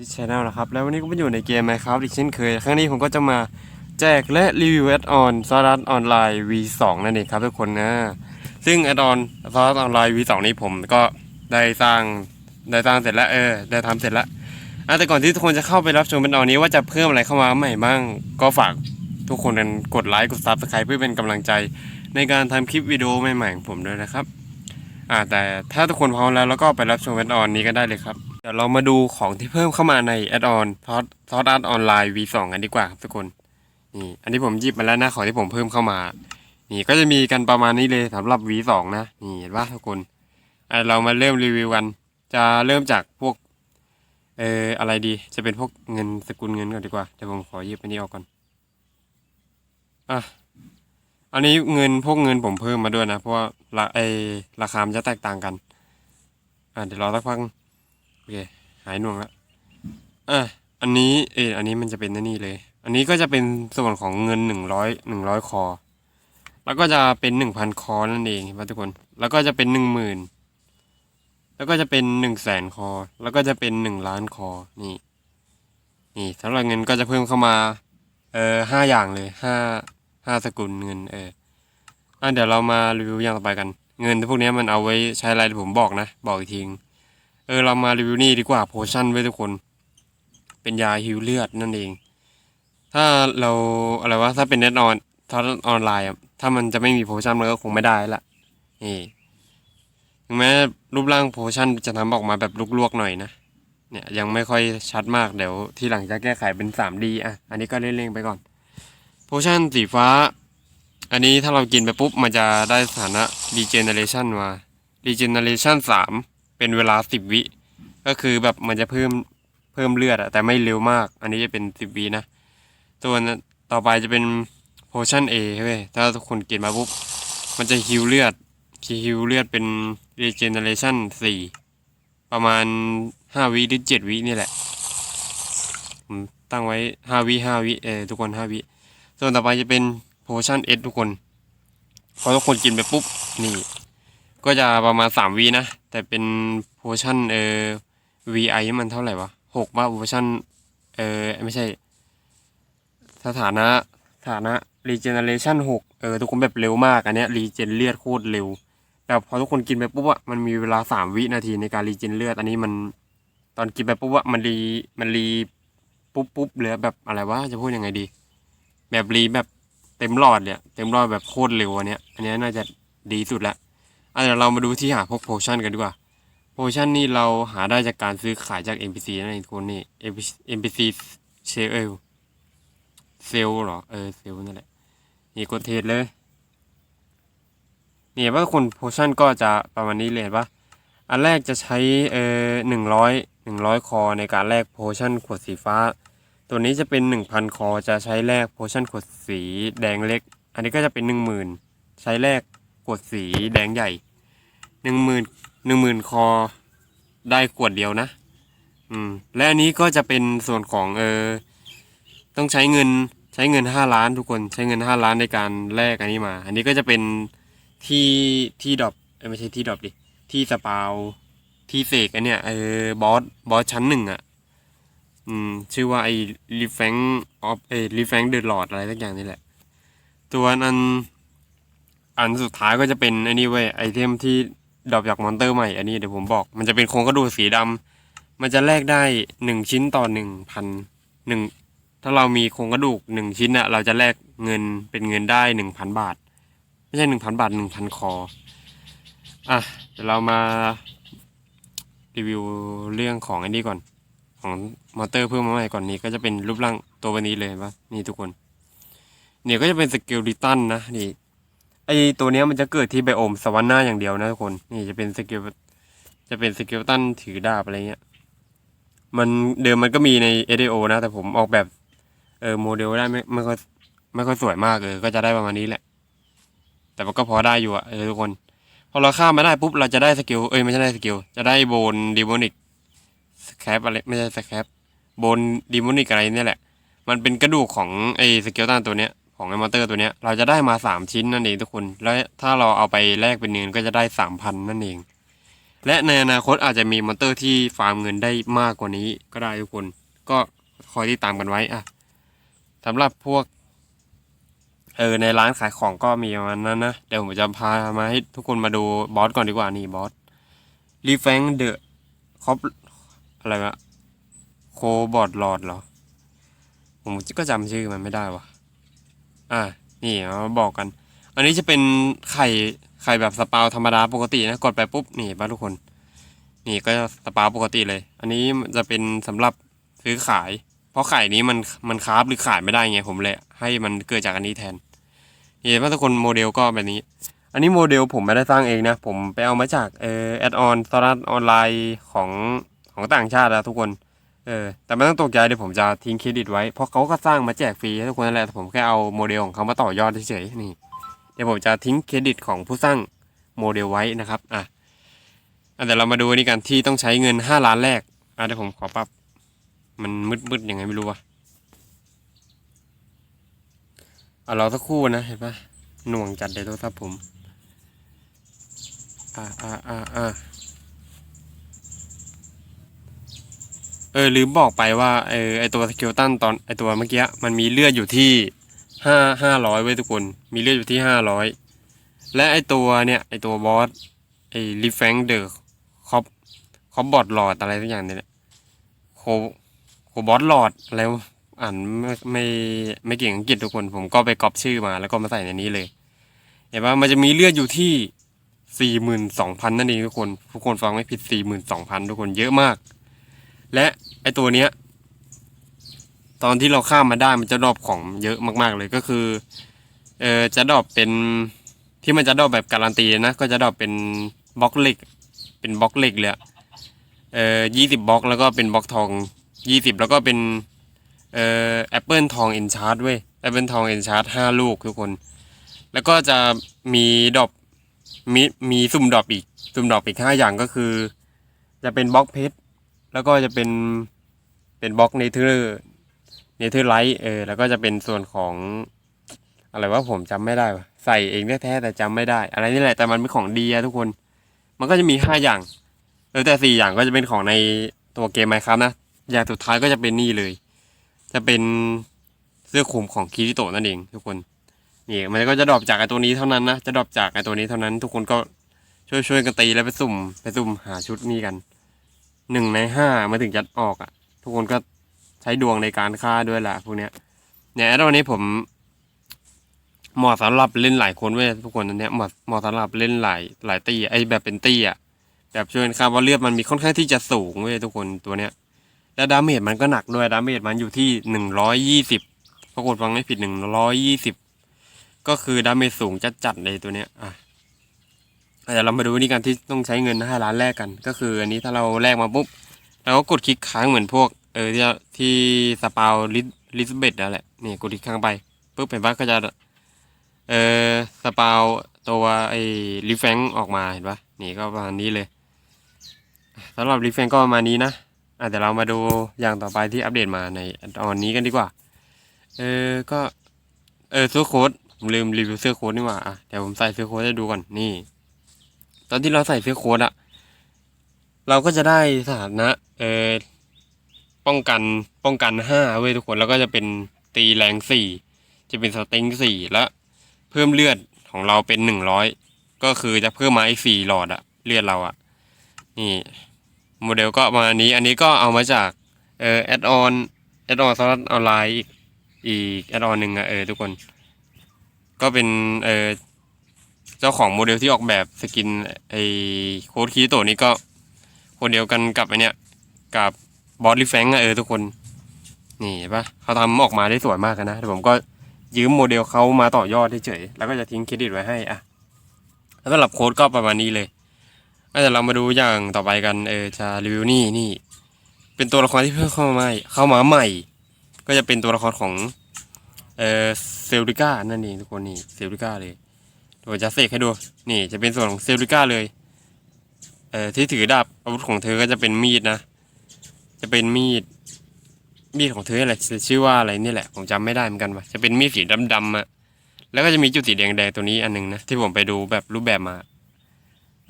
ชิชแนลนะครับ แล้ววันนี้ก็มาอยู่ในเกม Minecraft อีกเช่นเคย ครั้งนี้ผมก็จะมาแจกและรีวิวแอดออนซารัสออนไลน์ V2 นั่นเองครับทุกคนนะ ซึ่งแอดออนซารัสออนไลน์ V2 นี้ผมก็ได้สร้างได้สร้างเสร็จแล้วเออได้ทำเสร็จแล้วอะแต่ก่อนที่ทุกคนจะเข้าไปรับชมแอดออนนี้ว่าจะเพิ่มอะไรเข้ามาใหม่บ้าง ก็ฝากทุกคนกันกดไลค์กดซับสไครป์เพื่อเป็นกำลังใจ ในการทำคลิปวิดีโอใหม่ๆของผมด้วยนะครับ อ่าแต่ถ้าทุกคนพร้อมแล้วแล้วก็ไปรับชมแอดออนนี้ก็ได้เลยครับ ดี๋ยวเรามาดูของที่เพิ่มเข้ามาในแอดออนทอสทอสอาร์ตออนไลน์ V2 กันดีกว่าครับทุกคน นี่ อันนี้ผมหยิบมาแล้วนะของที่ผมเพิ่มเข้ามา นี่ก็จะมีกันประมาณนี้เลยสำหรับ V2 นะ นี่เห็นป่ะทุกคนอะเรามาเริ่มรีวิวกัน จะเริ่มจากพวก เอ่ออะไรดี จะเป็นพวกเงินสกุลเงินก่อนดีกว่า เดี๋ยวผมขอหยิบอันนี้ออกก่อน อะ อันนี้เงินพวกเงินผมเพิ่มมาด้วยนะ เพราะว่าราไอราคามันจะแตกต่างกัน อะเดี๋ยวรอสักพัก เคหายหน่วงแล้วอะอันนี้เอออันนี้มันจะเป็นนี่เลย อันนี้ก็จะเป็นส่วนของเงินหนึ่งร้อยหนึ่งร้อยคอ แล้วก็จะเป็นหนึ่งพันคอนั่นเองครับทุกคน แล้วก็จะเป็นหนึ่งหมื่นแล้วก็จะเป็นหนึ่งแสนคอ แล้วก็จะเป็นหนึ่งล้านคอ นี่ นี่สำหรับเงินก็จะเพิ่มเข้ามา เออห้าอย่างเลยห้าห้าสกุลเงิน เอออะเดี๋ยวเรามารีวิวอย่างต่อไปกัน เงินพวกนี้มันเอาไว้ใช้อะไรผมบอกนะ บอกอีกที เออเรามารีวิวนี่ดีกว่าโพชั่นไว้ทุกคน เป็นยาฮิวเลือดนั่นเอง ถ้าเราอะไรวะถ้าเป็นเน็ตออนถ้าออนไลน์ถ้ามันจะไม่มีโพชั่นมันก็คงไม่ได้ละนี่ถึงแม้รูปร่างโพชั่นจะทำออกมาแบบลวกๆหน่อยนะเนี่ยยังไม่ค่อยชัดมากเดี๋ยวทีหลังจะแก้ไขเป็น 3D อะ อันนี้ก็เล่งๆไปก่อน โพชั่นสีฟ้า อันนี้ถ้าเรากินไปปุ๊บ มันจะได้สถานะ regeneration มา regeneration 3 เป็นเวลา10วิ ก็คือแบบมันจะเพิ่มเพิ่มเลือดอะแต่ไม่เร็วมาก อันนี้จะเป็น10วินะส่วนต่อไปจะเป็น potion A เว้ยถ้าทุกคนกินมาปุ๊บ มันจะฮิวเลือดฮิวเลือดเป็น regeneration 4ประมาณ5วิหรือ7วินี่แหละผมตั้งไว้5วิ5วิเออทุกคน5วิส่วนต่อไปจะเป็น potion S ทุกคนพอทุกคนกินไปปุ๊บนี่ ก็จะประมาณ3วินะ แต่เป็น potion เออ VI มันเท่าไหร่วะ6ว่า potion เออไม่ใช่ สถานะสถานะ regeneration 6เออทุกคนแบบเร็วมากอันเนี้ย regen เลือดโคตรเร็ว แต่พอทุกคนกินไปปุ๊บอะมันมีเวลา3วินาทีในการ regen เลือด อันนี้มันตอนกินไปปุ๊บอะมันรีมันรีปุ๊บปุ๊บเหลือแบบอะไรวะจะพูดยังไงดี แบบรีแบบเต็มหลอดเนี่ยเต็มหลอดแบบโคตรเร็วอันเนี้ยอันเนี้ยน่าจะดีสุดละ อะเดี๋ยวเรามาดูที่หาพวกโพชั่นกันดีกว่าโพชั่นนี่เราหาได้จากการซื้อขายจาก NPC นั่นเองคนนี่ NPC เซลเซลเหรอ เออเซลนั่นแหละ นี่กดเทรดเลย นี่ว่าคนโพชั่นก็จะประมาณนี้เลยปะอันแรกจะใช้เออหนึ่งร้อยหนึ่งร้อยคอในการแลกโพชั่นขวดสีฟ้า ตัวนี้จะเป็นหนึ่งพันคอจะใช้แลกโพชั่นขวดสีแดงเล็ก อันนี้ก็จะเป็นหนึ่งหมื่นใช้แลกขวดสีแดงใหญ่ นึ่งหมื่นหนึ่งหมื่นคอได้ขวดเดียวนะ อืม และอันนี้ก็จะเป็นส่วนของเออ ต้องใช้เงินใช้เงินห้าล้านทุกคนใช้เงินห้าล้านในการแลกอันนี้มา อันนี้ก็จะเป็นที่ที่ดรอปไม่ใช่ที่ดรอปดิที่สปาวที่เสกอันเนี้ยเออบอสบอสชั้นหนึ่งอะอืม ชื่อว่าไอ้รีแฟงออฟเอรีแฟงเดอะลอดอะไรสักอย่างนี่แหละ ตัวอันอันสุดท้ายก็จะเป็นอ้นี่เว้ยไอเทมที่ ดรอปจากมอนเตอร์ใหม่อันนี้เดี๋ยวผมบอก มันจะเป็นโครงกระดูกสีดำมันจะแลกได้หนึ่งชิ้นต่อหนึ่งพันหนึ่งถ้าเรามีโครงกระดูกหนึ่งชิ้นอะเราจะแลกเงินเป็นเงินได้หนึ่งพันบาท ไม่ใช่หนึ่งพันบาทหนึ่งพันคออะเดี๋ยวเรามารีวิวเรื่องของอันนี้ก่อน ของมอเตอร์เพิ่มมาใหม่ก่อนนี้ ก็จะเป็นรูปร่างตัววันนี้เลยว่านี่ทุกคนเนี่ยก็จะเป็นสเกลดิตันนะนี่ ไอตัวเนี้ยมันจะเกิดที่ไบโอมสวรรค์หน้าอย่างเดียวนะทุกคน นี่จะเป็นสเกลจะเป็นสเกลตันถือดาบอะไรเงี้ย มันเดิมมันก็มีใน ADO นะ แต่ผมออกแบบเออโมเดลได้ไม่ไม่ค่อยไม่ค่อยสวยมากเออก็จะได้ประมาณนี้แหละ แต่มันก็พอได้อยู่อะเออทุกคน พอเราข้ามมาได้ปุ๊บเราจะได้สกิลเอ้ยไม่ใช่ได้สกิลจะได้โบนดีโมนิกสแครปอะไรไม่ใช่สแครปโบนดีมนิกอะไรเนี่ยแหละ มันเป็นกระดูกของไอ้สเกลตันตัวเนี้ย ของไอมอเตอร์ตัวเนี้ยเราจะได้มาสามชิ้นนั่นเองทุกคน แล้วถ้าเราเอาไปแลกเป็นเงินก็จะได้สามพันนั่นเอง และในอนาคตอาจจะมีมอเตอร์ที่ฟาร์มเงินได้มากกว่านี้ก็ได้ทุกคน ก็คอยที่ตามกันไว้อะสำหรับพวกเออในร้านขายของก็มีประมาณนั้นนะ เดี๋ยวผมจะพามาให้ทุกคนมาดูบอสก่อนดีกว่านี่บอสรีแฟงเดอะคอปอะไรวะโคบอดลอดเหรอ ผมก็จำชื่อมันไม่ได้วะ อะนี่มาบอกกัน อันนี้จะเป็นไข่ไข่แบบสปาวธรรมดาปกตินะกดไปปุ๊บนี่บ้าทุกคน นี่ก็สปาวปกติเลย อันนี้จะเป็นสำหรับซื้อขาย เพราะไข่นี้มันมันคาฟหรือขายไม่ได้ไงผมเลย ให้มันเกิดจากอันนี้แทนนี่บ้าทุกคนโมเดลก็แบบนี้ อันนี้โมเดลผมไม่ได้สร้างเองนะ ผมไปเอามาจากเออแอดออนสตาร์ทออนไลน์ของของต่างชาตินะทุกคน เออแต่ไม่ต้องตกใจเดี๋ยวผมจะทิ้งเครดิตไว้ เพราะเขาก็สร้างมาแจกฟรีให้ทุกคนนั่นแหละแต่ผมแค่เอาโมเดลของเขามาต่อยอดเฉยๆนี่ เดี๋ยวผมจะทิ้งเครดิตของผู้สร้างโมเดลไว้นะครับอะอะเดี๋ยวเรามาดูนนี้กันที่ต้องใช้เงินห้าล้านแรกอะเดี๋ยวผมขอปรับ มันมืดๆยังไงไม่รู้วะอะรอสักครู่นะเห็นปะหน่วงจัดเลยโทรศัพท์ผมอะอะอะอะ เออลืมบอกไปว่าเออไอตัวสเกลตันตอนไอตัวเมื่อกี้มันมีเลือดอยู่ที่ห้าห้าร้อยไว้ยทุกคน มีเลือดอยู่ที่ห้าร้อยและไอตัวเนี่ยไอตัวบอสไอรีแฟงเดอร์คอปคอปบอดหลอดอะไรสักอย่างเนี่ยโคโคบอสหลอดอะไรวอ่านไม่ไม่ไม่เก่งอังกฤษทุกคน ผมก็ไปก๊อปชื่อมาแล้วก็มาใส่ในนี้เลย เห็นปะมันจะมีเลือดอยู่ที่สี่หมื่นสองพันนั่นเองทุกคน ทุกคนฟังไม่ผิดสี่หมื่นสองพันทุกคนเยอะมาก และไอตัวเนี้ย ตอนที่เราข้ามมาได้มันจะดรอปของเยอะมาก ๆ เลยก็คือ เออจะดรอปเป็นที่มันจะดรอปแบบการันตีนะ ก็จะดรอปเป็นบล็อกเหล็ก เป็นบล็อกเหล็กเลยเออยี่สิบบล็อกแล้วก็เป็นบล็อกทองยี่สิบแล้วก็เป็นเออแอปเปิลทองเอ็นชาร์ดเว้ยแอปเปิลทองเอ็นชาร์ดห้าลูกทุกคน แล้วก็จะมีดรอปมีมีสุ่มดรอปอีก สุ่มดรอปอีกห้าอย่างก็คือ จะเป็นบล็อกเพชร แล้วก็จะเป็นเป็นบล็อกเนเธอร์เนเธอร์ไลท์เออแล้วก็จะเป็นส่วนของอะไรว่าผมจำไม่ได้วะใส่เองแท้แต่จำไม่ได้ อะไรนี่แหละแต่มันเป็นของดีอะทุกคน มันก็จะมีห้าอย่างเออแต่สี่อย่างก็จะเป็นของในตัวเกมไมครับนะอย่างสุดท้ายก็จะเป็นนี่เลย จะเป็นเสื้อคลุมของคิริโตะนั่นเองทุกคนนี่มันก็จะดรอปจากไอตัวนี้เท่านั้นนะจะดรอปจากไอตัวนี้เท่านั้น ทุกคนก็ช่วยช่วยๆกันตีแล้วไปสุ่มไปสุ่มหาชุดนี้กัน หนึ่งในห้ามาถึงจะออกอะ ทุกคนก็ใช้ดวงในการฆ่าด้วยแหละพวกเนี้ยเนี่ยตอนนี้ผมเหมาะสำหรับเล่นหลายคนเว้ยทุกคนอันเนี้ยเหมาะเหมาะสำหรับเล่นหลายหลายตีไอแบบเป็นตีอะแบบช่วยฆ่าเพราเลือดมันมีค่อนข้างที่จะสูงเว้ยทุกคนตัวเนี้ยแล้วดาเมจมันก็หนักด้วยดาเมจมันอยู่ที่หนึ่งร้อยยี่สิบปรากฏฟังไม่ผิดหนึ่งร้อยยี่สิบก็คือดาเมจสูงจัดจัดๆเลยตัวเนี้ยอะ เดี๋ยวเรามาดูวิธีการที่ต้องใช้เงินห้าล้านแรกกัน ก็คืออันนี้ถ้าเราแลกมาปุ๊บเราก็กดคลิกค้างเหมือนพวกเออที่ที่สปาวลิลิสเบตนั่นแหละนี่กดอีกครั้งไปปุ๊บเห็นปะก็จะเออสปาวตัวไอ้รีแฟงออกมาเห็นปะนี่ก็ประมาณนี้เลยสำหรับรีแฟงก็ประมาณนี้นะอะเดี๋ยวเรามาดูอย่างต่อไปที่อัปเดตมาในตอนนี้กันดีกว่า เออก็เออเสื้อโค้ดผมลืมรีวิวเสื้อโค้ดนี่หว่าอะเดี๋ยวผมใส่เสื้อโค้ดให้ดูก่อนนี่ ตอนที่เราใส่เสื้อโค้ดอะเราก็จะได้สถานะเออป้องกันป้องกันห้าเว้ยทุกคนแล้วก็จะเป็นตีแรงสี่จะเป็นสเต็งสี่แล้วเพิ่มเลือดของเราเป็นหนึ่งร้อยก็คือจะเพิ่มมาอีกสี่หลอดอะเลือดเราอะนี่โมเดลก็มาณนี้อันนี้ก็เอามาจากเออแอดออนแอดออนสำหรับออนไลน์อีกอีกแอดออนหนึ่งอะเออทุกคน ก็เป็นเออ เจ้าของโมเดลที่ออกแบบสกินไอโค้ดคีโตนี้ก็คนเดียวกันกับไอเนี้ยกับบอสลิแฟงอะเออทุกคน นี่เห็นปะเขาทำออกมาได้สวยมากอะนะแต่ผมก็ยืมโมเดลเขามาต่อยอดเฉยแล้วก็จะทิ้งเครดิตไว้ให้อะแล้วสำหรับโค้ดก็ประมาณนี้เลยอ่เรามาดูอย่างต่อไปกันเออจะรีวิวนี่นี่ เป็นตัวละครที่เพิ่งเข้ามาใหม่เข้ามาใหม่ ก็จะเป็นตัวละครของเออเซลริก้านั่นเองทุกคนนี่เซลริก้าเลย ดี๋ยวจะเสกให้ดู นี่จะเป็นส่วนของเซลริก้าเลย เอ่อที่ถือดาบอาวุธของเธอก็จะเป็นมีดนะ จะเป็นมีด มีดของเธออะไรชื่อว่าอะไรนี่แหละ ผมจำไม่ได้เหมือนกันว่าจะเป็นมีดสีดำๆอะแล้วก็จะมีจุดสีแดงๆตัวนี้อันหนึงนะที่ผมไปดูแบบรูปแบบมา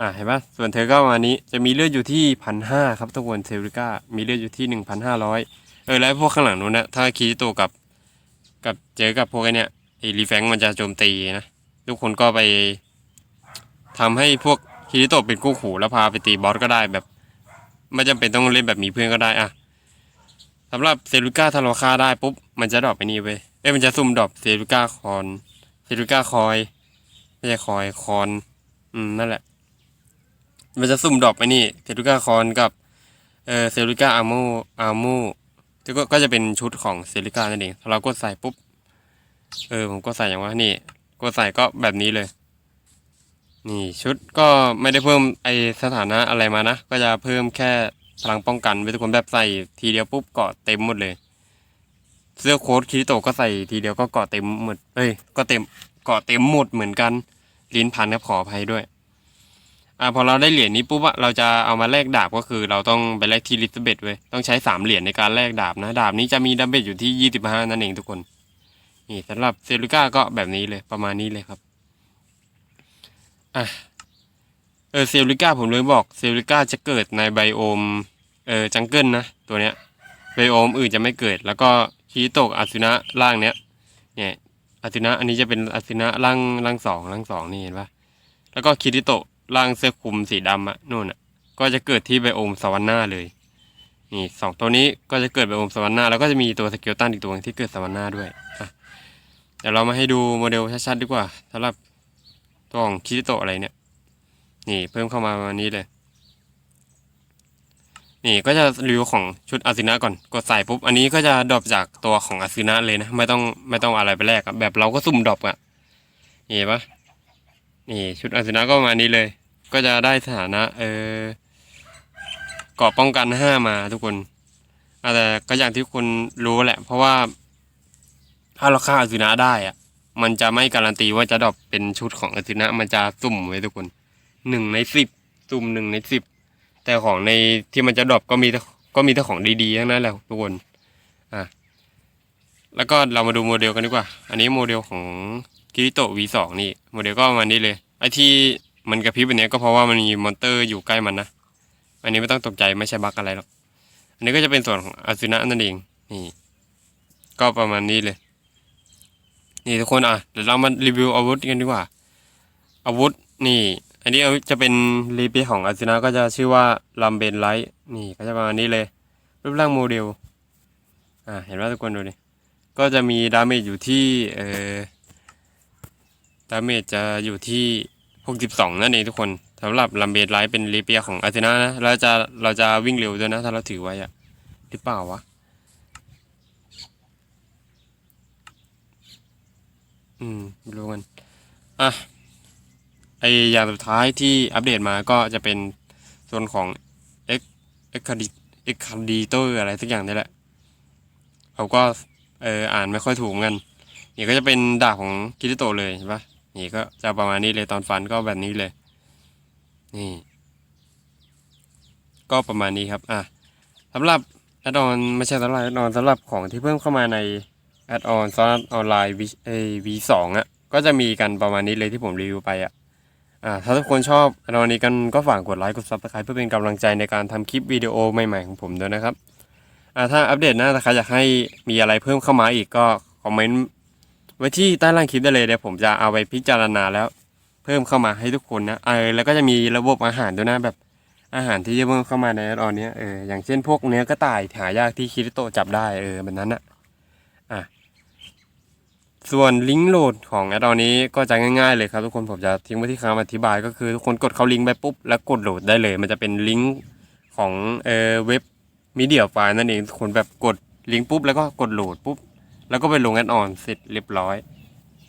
อ่าเห็นปะส่วนเธอก็มานี้จะมีเลือดอยู่ที่พันห้าครับทุกคนเซริก้ามีเลือดอยู่ที่หนึ่งพันห้าร้อยเออแล้วพวกข้างหลังนู้นนะถ้าคีริโตกับ กับเจอกับพวกไอเนี่ยไอ้รีแฟงมันจะโจมตีนะ ทุกคนก็ไปทำให้พวกคิริโตะเป็นกู้ขู่แล้วพาไปตีบอสก็ได้แบบ ไม่จำเป็นต้องเล่นแบบมีเพื่อนก็ได้อะสำหรับเซลูก้าถ้าเราฆ่าได้ปุ๊บมันจะดรอปไปนี่เว้ยเอ้ยมันจะซุ่มดรอปเซลูก้าคอนเซลูก้าคอยไม่ใช่คอยคอนอืมนั่นแหละ มันจะซุ่มดรอปไปนี่เซลูก้าคอนกับเออเซลูก้าอาร์มูอาร์มูก็จะเป็นชุดของเซลูก้านั่นเองถ้าเรากดใส่ปุ๊บ เออ ผมก็ใส่อย่างว่านี่ ก็ใส่ก็แบบนี้เลย นี่ชุดก็ไม่ได้เพิ่มไอสถานะอะไรมานะ ก็จะเพิ่มแค่พลังป้องกันไปทุกคนแบบใส่ทีเดียวปุ๊บเกาะเต็มหมดเลย เสื้อโค้ทคิริโตก็ใส่ทีเดียวก็เกาะเต็มหมดเอ้ยก็เต็มเกาะเต็มหมดเหมือนกันลิ้นพันครับขออภัยด้วยอ่าพอเราได้เหรียญนี้ปุ๊บอะเราจะเอามาแลกดาบก็คือ เราต้องไปแลกที่ลิสเบตเว้ยต้องใช้สามเหรียญในการแลกดาบนะ ดาบนี้จะมีดาเมจอยู่ที่ยี่สิบห้านั่นเองทุกคน นี่สำหรับเซลูก้าก็แบบนี้เลยประมาณนี้เลยครับอะเออเซลูก้าผมเลยบอกเซลูก้าจะเกิดในไบโอมเออจังเกิลนะตัวเนี้ยไบโอมอื่นจะไม่เกิด แล้วก็คีโตกอาซุนะล่างเนี้ยเนี่ยอาซุนะอันนี้จะเป็นอาซุนะล่างล่างสองล่างสองนี่เห็นปะแล้วก็คิริโตะล่างเสื้อคลุมสีดำอะนู่นอะก็จะเกิดที่ไบโอมสวรรค์หน้าเลยนี่สองตัวนี้ก็จะเกิดไบโอมสวรรค์หน้าแล้วก็จะมีตัวสเกลตันอีกตัวที่เกิดสวรรค์หน้าด้วยอะ เดี๋ยวเรามาให้ดูโมเดลชัดๆดีกว่าสำหรับตัวของคิริโตอะไรเนี่ย นี่เพิ่มเข้ามาประมาณนี้เลย นี่ก็จะรีวิวของชุดอาซินะก่อน กดใส่ปุ๊บ อันนี้ก็จะดรอปจากตัวของอาซินะเลยนะ ไม่ต้องไม่ต้องอะไรไปแลกอะแบบเราก็สุ่มดรอปอะนี่ปะนี่ชุดอาซินะก็มาณนี้เลย ก็จะได้สถานะ เออเกราะป้องกันห้ามาทุกคนแต่ก็อย่างที่คุณรู้แหละ เพราะว่า ถ้าเราฆ่าอาซูนะได้อะมันจะไม่การันตีว่าจะดรอปเป็นชุดของอาซูนะมันจะสุ่มไว้ทุกคนหนึ่งในสิบสุ่มหนึ่งในสิบแต่ของในที่มันจะดรอปก็มีก็มีแต่ของดีๆทั้งนั้นแหละทุกคนอะแล้วก็เรามาดูโมเดลกันดีกว่า อันนี้โมเดลของกิริโตะ V2 นี่โมเดลก็ประมาณนี้เลยไอที่มันกระพริบแบบนี้ก็เพราะว่ามันมีมอนเตอร์อยู่ใกล้มันนะอันนี้ไม่ต้องตกใจไม่ใช่บั๊กอะไรหรอกอันนี้ก็จะเป็นส่วนของอาซูนะนั่นเองนี่ก็ประมาณนี้เลย นี่ทุกคนอะเดี๋ยวเรามารีวิวอาวุธกันดีกว่า อาวุธนี่ อันนี้จะเป็นรีเปีของอาซินะก็จะชื่อว่าลัมเบนไลท์นี่ก็จะประมาณนี้เลย รูปร่างโมเดลอ่าเห็นไหมทุกคนดูดิก็จะมีดาเมจอยู่ที่เอ่อดาเมจจะอยู่ที่ 62 นั่นเองทุกคนสำหรับลัมเบนไลท์เป็นรีเปียของอาเซินะนะเราจะเราจะวิ่งเร็วด้วยนะ ถ้าเราถือไว้อะหรือเปล่าวะ อืมไม่รู้กันอะไออย่างสุดท้ายที่อัปเดตมาก็จะเป็นส่วนของ X X c a d X c a d i t o r อะไรสักอย่างนี่แหละเขาก็เอออ่านไม่ค่อยถูกเหมือนกันนี่ก็จะเป็นดาบของคิริโตเลยใช่ปะนี่ก็จะประมาณนี้เลยตอนฟันก็แบบนี้เลย นี่ ก็ประมาณนี้ครับ อะสำหรับแอดอนไม่ใช่สำหรับแอดอนสำหรับของที่เพิ่มเข้ามาใน แอดออนซอสออนไลน์วีเอวีสองอะ ก็จะมีกันประมาณนี้เลยที่ผมรีวิวไปอะอ่าถ้าทุกคนชอบแอดออนนี้กันก็ฝากกดไลค์กดซับสไครป์เพื่อเป็นกำลังใจในการทำคลิปวิดีโอใหม่ๆของผมด้วยนะครับอ่าถ้าอัปเดตหน้าถ้าใครอยากให้มีอะไรเพิ่มเข้ามาอีกก็คอมเมนต์ไว้ที่ใต้ล่างคลิปได้เลยเดี๋ยวผมจะเอาไปพิจารณาแล้ว เพิ่มเข้ามาให้ทุกคนนะเออแล้วก็จะมีระบบอาหารด้วยนะแบบอาหารที่จะเพิ่มเข้ามาในแอดออนนี้เอออย่างเช่นพวกเนื้อกระต่ายหายากที่คิริโตจับได้เออแบบนั้นอะอะ ส่วนลิงก์โหลดของแอดออนนี้ก็จะง่ายๆเลยครับทุกคนผมจะทิ้งไว้ที่คำอธิบาย ก็คือทุกคนกดเข้าลิงก์ไปปุ๊บแล้วกดโหลดได้เลย มันจะเป็นลิงก์ของเออเว็บมีเดียไฟล์นั่นเองทุกคนแบบกดลิงก์ปุ๊บแล้วก็กดโหลดปุ๊บแล้วก็ไปลงแอดออนเสร็จเรียบร้อย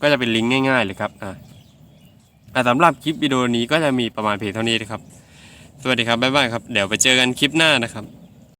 ก็จะเป็นลิงก์ง่าย ๆ เลยครับอ่าสำหรับคลิปวิดีโอนี้ก็จะมีประมาณเพียงเท่านี้นะครับ สวัสดีครับบ๊ายบายครับเดี๋ยวไปเจอกันคลิปหน้านะครับ